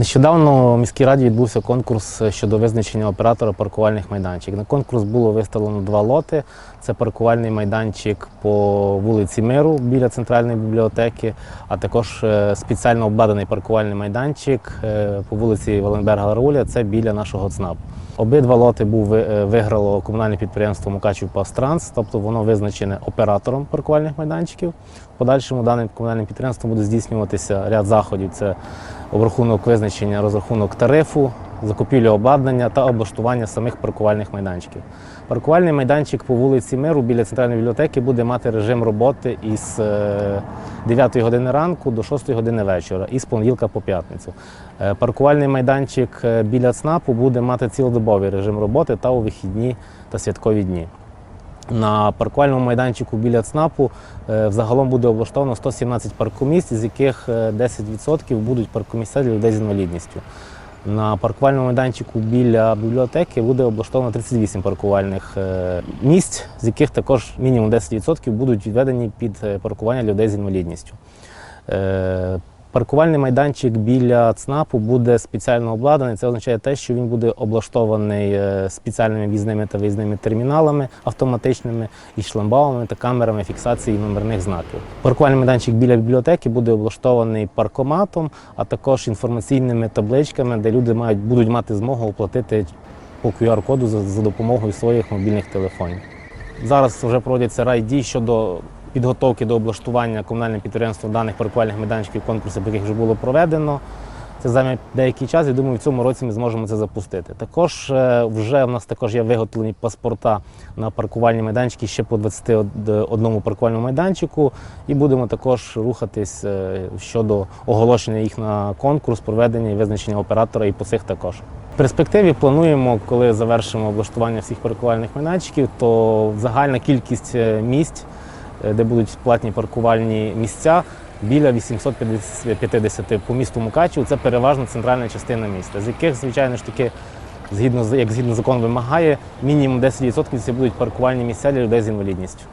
Нещодавно в міській раді відбувся конкурс щодо визначення оператора паркувальних майданчиків. На конкурс було виставлено два лоти. Це паркувальний майданчик по вулиці Миру біля центральної бібліотеки, а також е, спеціально обладнаний паркувальний майданчик е, по вулиці Валенберга Рауля. Це біля нашого ЦНАП. Обидва лоти був е, виграло комунальне підприємство Мукачів Пастранс, тобто воно визначене оператором паркувальних майданчиків. В подальшому даним комунальним підприємством буде здійснюватися ряд заходів. Це обрахунок визначення, розрахунок тарифу, закупівля обладнання та облаштування самих паркувальних майданчиків. Паркувальний майданчик по вулиці Миру біля центральної бібліотеки буде мати режим роботи із е, 9 години ранку до 6 години вечора і з понеділка по п'ятницю. Е, Паркувальний майданчик е, біля ЦНАПу буде мати цілодобовий режим роботи та у вихідні та святкові дні. На паркувальному майданчику біля ЦНАПу е, взагалом буде облаштовано 117 паркомісць, з яких е, 10% будуть паркомісця для людей з інвалідністю. На паркувальному майданчику біля бібліотеки буде облаштовано 38 паркувальних е, місць, з яких також мінімум 10% будуть відведені під е, паркування людей з інвалідністю. Паркувальний майданчик біля ЦНАПу буде спеціально обладнаний. Це означає те, що він буде облаштований е, спеціальними в'їзними та виїзними терміналами автоматичними і шламбаумами та камерами фіксації номерних знаків. Паркувальний майданчик біля бібліотеки буде облаштований паркоматом, а також інформаційними табличками, де люди мають будуть мати змогу оплатити по QR-коду за, за допомогою своїх мобільних телефонів. Зараз вже проводяться райдії щодо підготовки до облаштування комунальним підприємством даних паркувальних майданчиків, конкурсів, яких вже було проведено. Це займе деякий час, і думаю, в цьому році ми зможемо це запустити. Також е, вже в нас також є виготовлені паспорта на паркувальні майданчики ще по 21 паркувальному майданчику, і будемо також рухатись е, щодо оголошення їх на конкурс, проведення і визначення оператора і по цих також. В перспективі плануємо, коли завершимо облаштування всіх паркувальних майданчиків, то загальна кількість е, місць, де будуть платні паркувальні місця, біля 850 по місту Мукачів. Це переважно центральна частина міста, з яких, звичайно ж таки, згідно як згідно закон вимагає, мінімум 10% це будуть паркувальні місця для людей з інвалідністю.